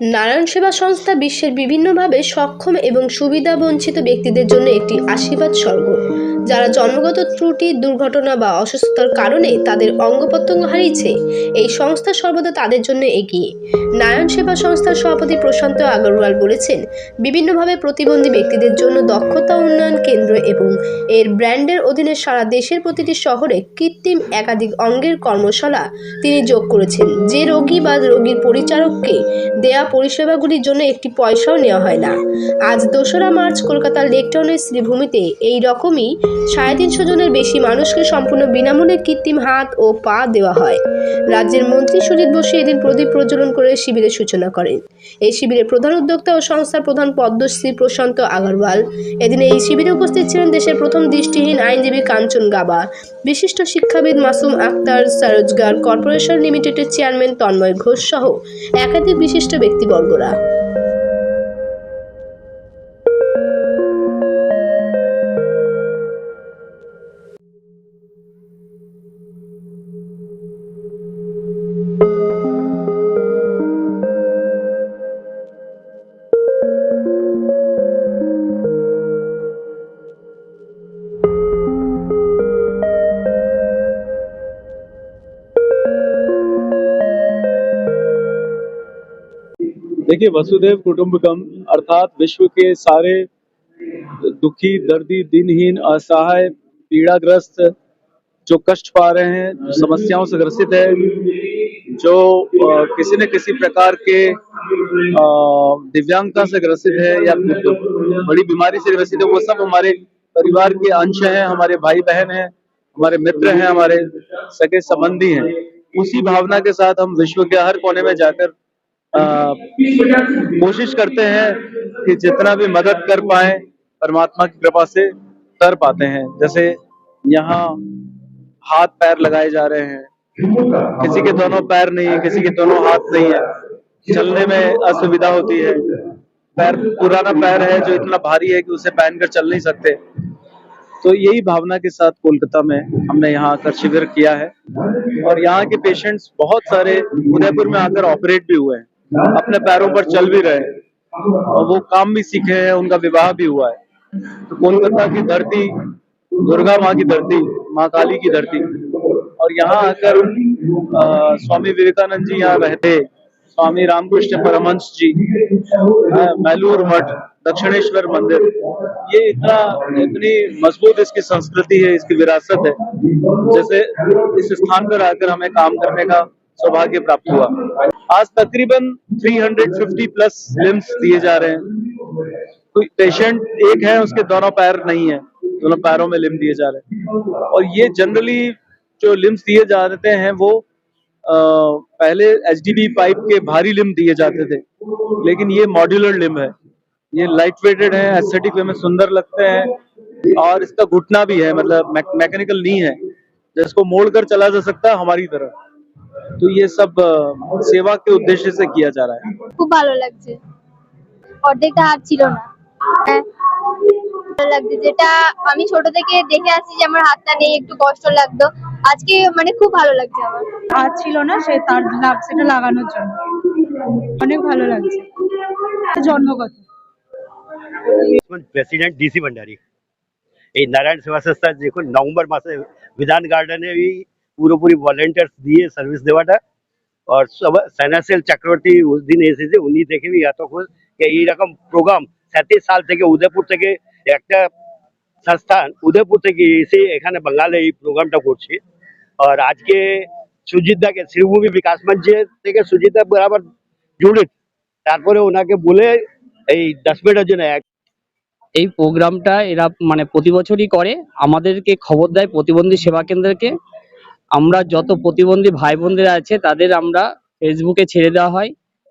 নারায়ণ সেবা সংস্থা বিশ্বের বিভিন্নভাবে সক্ষম এবং সুবিধাবঞ্চিত ব্যক্তিদের জন্য একটি আশীর্বাদ স্বর্গ। যারা জন্মগত ত্রুটি, দুর্ঘটনা বা অসুস্থতার কারণে তাদের অঙ্গ প্রত্যঙ্গ হারিয়েছে, এই সংস্থা সর্বদা তাদের জন্য এগিয়ে। নারায়ণ সেবা সংস্থার সভাপতি প্রশান্ত আগরওয়াল বলেছেন, বিভিন্নভাবে প্রতিবন্ধী ব্যক্তিদের জন্য দক্ষতা উন্নয়ন কেন্দ্র এবং এর ব্র্যান্ডের অধীনে সারা দেশের প্রতিটি শহরে কৃত্রিম একাধিক অঙ্গের কর্মশালা তিনি যোগ করেছেন। যে রোগী বা রোগীর পরিচারককে দেয়া পরিষেবাগুলির জন্য একটি পয়সাও নেওয়া হয় না। আজ দোসরা মার্চ কলকাতার লেকটাউনের শ্রীভূমিতে এই রকমই সাড়ে তিনশো জনের বেশি মানুষকে সম্পূর্ণ বিনামূল্যে কৃত্রিম হাত ও পা দেওয়া হয়। রাজ্যের মন্ত্রী সুজিত বসু এদিন প্রদীপ প্রজ্বলন করে শিবিরের সূচনা করেন। এই শিবিরের প্রধান উদ্যোক্তা ও সংস্থার প্রধান পদ্মশ্রী প্রশান্ত আগরওয়াল। এদিন এই শিবিরে উপস্থিত ছিলেন দেশের প্রথম দৃষ্টিহীন আইনজীবী কাঞ্চন গাবা, বিশিষ্ট শিক্ষাবিদ মাসুম আক্তার সরোজগার কর্পোরেশন লিমিটেডের চেয়ারম্যান তন্ময় ঘোষ সহ একাধিক বিশিষ্ট ব্যক্তিবর্গরা। देखिए, वसुदेव कुटुंबकम अर्थात विश्व के सारे दुखी, दर्दी, दिनहीन, असहाय, पीड़ाग्रस्त जो कष्ट पा रहे हैं समस्याओं से ग्रसित है, जो किसी न किसी प्रकार के दिव्यांगता से ग्रसित है या बड़ी बीमारी से ग्रसित है, वो सब हमारे परिवार के अंश हैं, हमारे भाई बहन हैं, हमारे मित्र हैं, हमारे सगे संबंधी हैं। उसी भावना के साथ हम विश्व के हर कोने में जाकर कोशिश करते हैं कि जितना भी मदद कर पाए, परमात्मा की कृपा से कर पाते हैं। जैसे यहाँ हाथ पैर लगाए जा रहे हैं। किसी के दोनों पैर नहीं है, किसी के दोनों हाथ नहीं है। चलने में असुविधा होती है। पैर, पुराना पैर है जो इतना भारी है कि उसे पहनकर चल नहीं सकते। तो यही भावना के साथ कोलकाता में हमने यहाँ आकर शिविर किया है। और यहाँ के पेशेंट्स बहुत सारे उदयपुर में आकर ऑपरेट भी हुए हैं। अपने पैरों पर चल भी रहे और वो काम भी सीखे हैं, उनका विवाह भी हुआ है। तो कोलकाता की धरती, दुर्गा माँ की धरती, माँ काली की धरती। और यहाँ आकर स्वामी विवेकानंद जी यहाँ रहते। स्वामी रामकृष्ण परमहंस जी मैलूर मठ, दक्षिणेश्वर मंदिर। ये इतना, इतनी मज़बूत इसकी संस्कृति है, इसकी विरासत है। जैसे इस स्थान पर आकर हमें काम करने का सौभाग्य प्राप्त हुआ। आज तकरीबन 350 प्लस लिम्स दिए जा रहे हैं। कोई पेशेंट एक है उसके दोनों पैर नहीं है। दोनों पैरों में लिम दिए जा रहे हैं। और ये जनरली जो लिम्स दिए जाते हैं वो अ, पहले एच पाइप के भारी लिम दिए जाते थे। लेकिन ये मॉड्यूलर लिम है। ये लाइट वेटेड है एस्थेटिक वे में सुंदर लगते हैं। और इसका घुटना भी है मतलब मैकेनिकल नहीं है। जिसको मोड़ कर चला जा सकता है हमारी तरह। तो ये सब अ, सेवा के उद्देश्य से किया जा रहा है খুব ভালো লাগছে অর্ধেকটা হাত ছিল না হ্যাঁ ভালো লাগছে যেটা আমি ছোট থেকে দেখে আসছি যে আমার হাতটা নেই একটু কষ্ট লাগতো আজকে মানে খুব ভালো লাগছে আমার হাত ছিল না সে তার লাগ সেটা লাগানোর জন্য অনেক ভালো লাগছে জন্মগত প্রেসিডেন্ট ডিসি ভান্ডারি এই নারায়ণ সেবা সংস্থা দেখুন নভেম্বর মাসে বিধান গার্ডেনে এই পুরোপুরি ভলেন্টিয়ার্স দিয়ে সার্ভিস দেওয়াটা। আর সব সাইনাসিয়াল চক্রবর্তী উস দিন এসেছে, উনি দেখে এত খুশ যে এইরকম প্রোগ্রাম সাঁত্রিশ সাল থেকে উদয়পুর থেকে একটা সংস্থান উদয়পুর থেকে এসে এখানে বাঙালি এই প্রোগ্রামটা করছে। আর আজকে সুজিত দাকে শ্রীভূমি বিকাশ মঞ্চে থেকে সুজিত দা বরাবর জুড়ে। তারপরে ওনাকে বলে এই দশ মিনিটের জন্য এক এই প্রোগ্রামটা এরা মানে প্রতি বছরই করে। আমাদেরকে খবর দেয় প্রতিবন্ধী সেবা কেন্দ্রকে। আমরা যত প্রতিবন্ধী ভাই বোনদের আছে, তাদের আমরা ফেসবুকে ছেড়ে দেওয়া হয়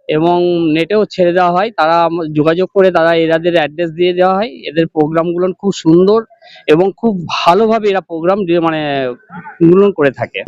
এবং নেটেও ছেড়ে দেওয়া হয়। তারা যোগাযোগ করে তারা এরাদের অ্যাড্রেস দিয়ে দেওয়া হয়। এদের প্রোগ্রামগুলো খুব সুন্দর এবং খুব ভালোভাবে এরা প্রোগ্রাম মানে গুলো করে থাকে।